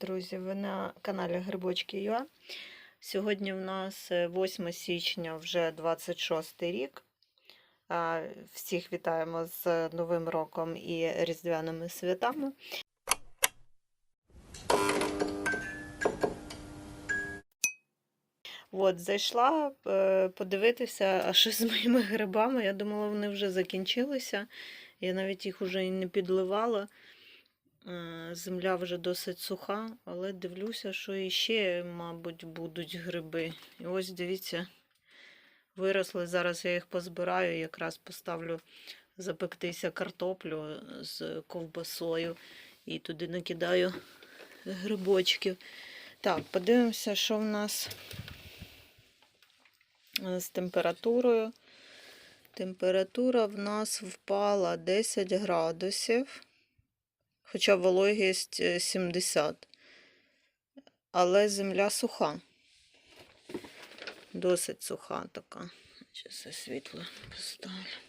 Друзі, ви на каналі Грибочки Юа. Сьогодні в нас е, 8 січня, вже 26 рік. Всіх вітаємо з Новим роком і Різдвяними святами. От, зайшла е, подивитися, а що з моїми грибами. Я думала, вони вже закінчилися. Я навіть їх уже і не підливала. Е, Земля вже досить суха, але дивлюся, що іще, мабуть, будуть гриби. І ось дивіться, виросли. Зараз я їх позбираю, якраз поставлю запектися картоплю з ковбасою і туди накидаю грибочків. Так, подивимося, що в нас е, з температурою. Температура в нас впала 10 градусів хоча вологість е, 70. Але земля суха. Досить суха така. Зараз я світло поставлю.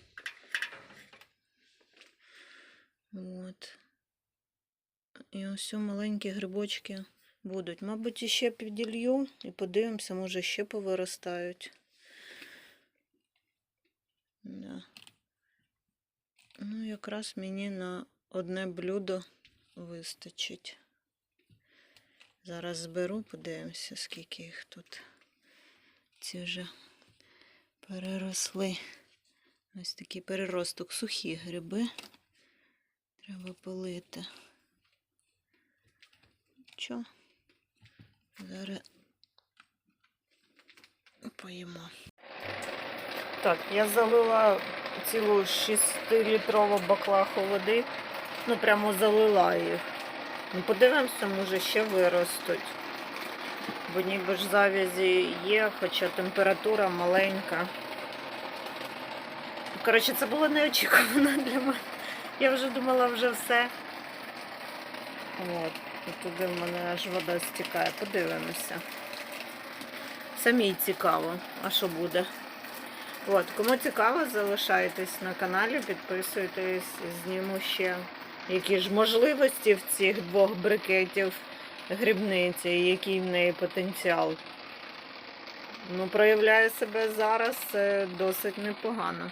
От. І ось маленькі грибочки будуть. Мабуть, іще піділью і подивимося, може ще повиростають. Да. Ну, якраз мені на одне блюдо вистачить. Зараз зберу, подивимося, скільки їх тут. Ці вже переросли. Ось такий переросток, сухі гриби. Треба полити. Що? Зараз поїмо. Так, я залила цілу 6-літрову баклаху води. Ну, прямо залила їх. Ну, подивимося, може ще виростуть. Бо ніби ж завязі є, хоча температура маленька. Коротше, це було неочікувано для мене. Я вже думала вже все. От, туди в мене аж вода стікає. Подивимося. Самій цікаво, а що буде. От, кому цікаво, залишайтесь на каналі, підписуйтесь, зніму ще які ж можливості в цих двох брикетів грибниці, який в неї потенціал. Ну, проявляє себе зараз е, досить непогано.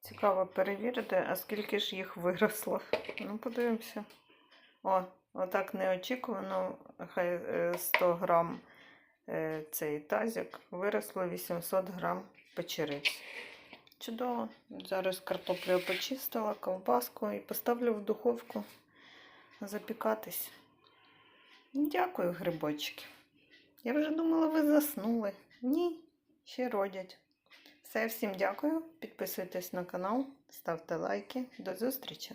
Цікаво перевірити, а скільки ж їх виросло. Ну, подивимося. О, отак неочікувано, хай е, 100 грам е, цей тазик виросло 800 грам печериць. Чудово. Зараз картоплю почистила, ковбаску і поставлю в духовку запікатись. Дякую, грибочки. Я вже думала, ви заснули. Ні, ще родять. Все, всім дякую. Підписуйтесь на канал, ставте лайки. До зустрічі!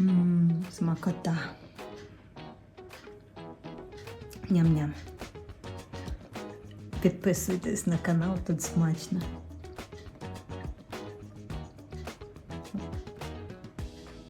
Ммм, смакота. Ням-ням. Підписуйтесь на канал, тут смачно.